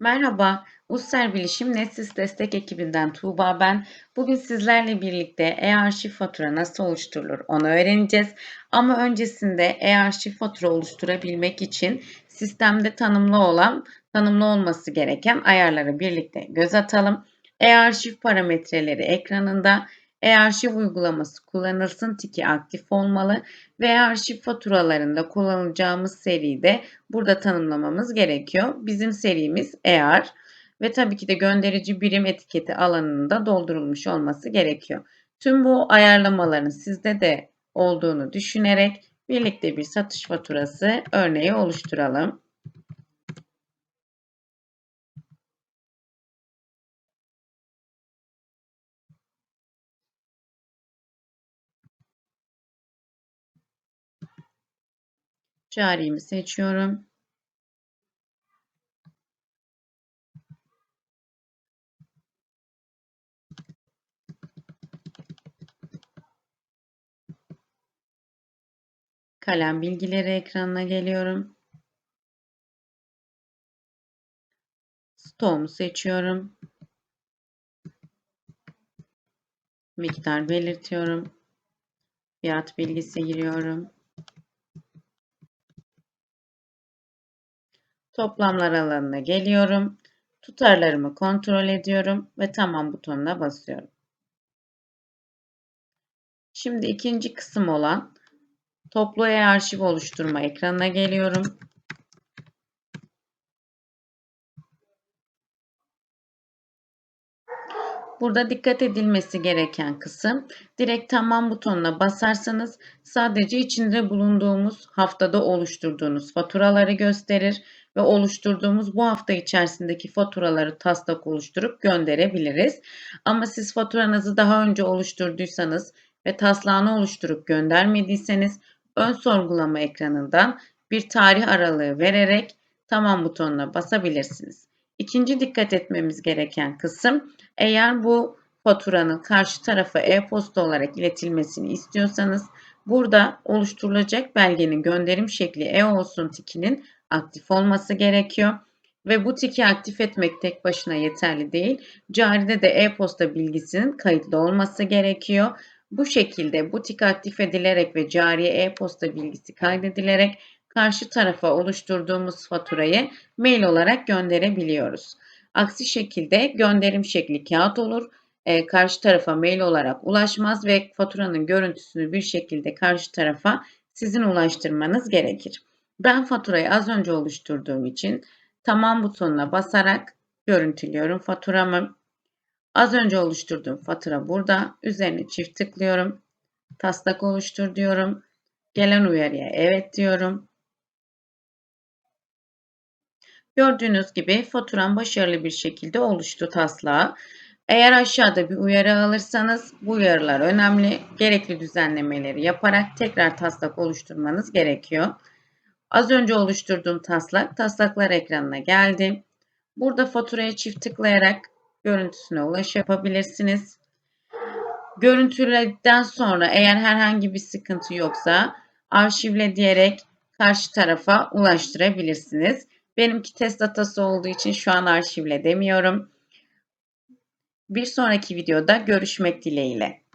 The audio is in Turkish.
Merhaba, Usser Bilişim Netsis Destek ekibinden Tuğba ben. Bugün sizlerle birlikte e-arşiv fatura nasıl oluşturulur onu öğreneceğiz. Ama öncesinde e-arşiv fatura oluşturabilmek için sistemde tanımlı olan, tanımlı olması gereken ayarları birlikte göz atalım. E-arşiv parametreleri ekranında, e-arşiv uygulaması kullanılsın tiki aktif olmalı ve arşiv faturalarında kullanacağımız seride burada tanımlamamız gerekiyor. Bizim serimiz EAR ve tabii ki de gönderici birim etiketi alanında doldurulmuş olması gerekiyor. Tüm bu ayarlamaların sizde de olduğunu düşünerek birlikte bir satış faturası örneği oluşturalım. Carimi seçiyorum. Kalem bilgileri ekranına geliyorum. Stoğumu seçiyorum. Miktar belirtiyorum. Fiyat bilgisi giriyorum. Toplamlar alanına geliyorum. Tutarlarımı kontrol ediyorum ve tamam butonuna basıyorum. Şimdi ikinci kısım olan toplu e-arşiv oluşturma ekranına geliyorum. Burada dikkat edilmesi gereken kısım direkt tamam butonuna basarsanız sadece içinde bulunduğumuz haftada oluşturduğunuz faturaları gösterir ve oluşturduğumuz bu hafta içerisindeki faturaları taslak oluşturup gönderebiliriz. Ama siz faturanızı daha önce oluşturduysanız ve taslağını oluşturup göndermediyseniz ön sorgulama ekranından bir tarih aralığı vererek tamam butonuna basabilirsiniz. İkinci dikkat etmemiz gereken kısım eğer bu faturanın karşı tarafa e-posta olarak iletilmesini istiyorsanız burada oluşturulacak belgenin gönderim şekli e-olsun tikinin aktif olması gerekiyor. Ve bu tiki aktif etmek tek başına yeterli değil. Caride de e-posta bilgisinin kayıtlı olması gerekiyor. Bu şekilde bu tik aktif edilerek ve cariye e-posta bilgisi kaydedilerek karşı tarafa oluşturduğumuz faturayı mail olarak gönderebiliyoruz. Aksi şekilde gönderim şekli kağıt olur. E, karşı tarafa mail olarak ulaşmaz ve faturanın görüntüsünü bir şekilde karşı tarafa sizin ulaştırmanız gerekir. Ben faturayı az önce oluşturduğum için tamam butonuna basarak görüntülüyorum faturamı. Az önce oluşturduğum fatura burada. Üzerine çift tıklıyorum. Taslak oluştur diyorum. Gelen uyarıya evet diyorum. Gördüğünüz gibi faturam başarılı bir şekilde oluştu taslağı. Eğer aşağıda bir uyarı alırsanız bu uyarılar önemli. Gerekli düzenlemeleri yaparak tekrar taslak oluşturmanız gerekiyor. Az önce oluşturduğum taslak taslaklar ekranına geldi. Burada faturaya çift tıklayarak görüntüsüne ulaş yapabilirsiniz. Görüntüledikten sonra eğer herhangi bir sıkıntı yoksa arşivle diyerek karşı tarafa ulaştırabilirsiniz. Benimki test datası olduğu için şu an arşivle demiyorum. Bir sonraki videoda görüşmek dileğiyle.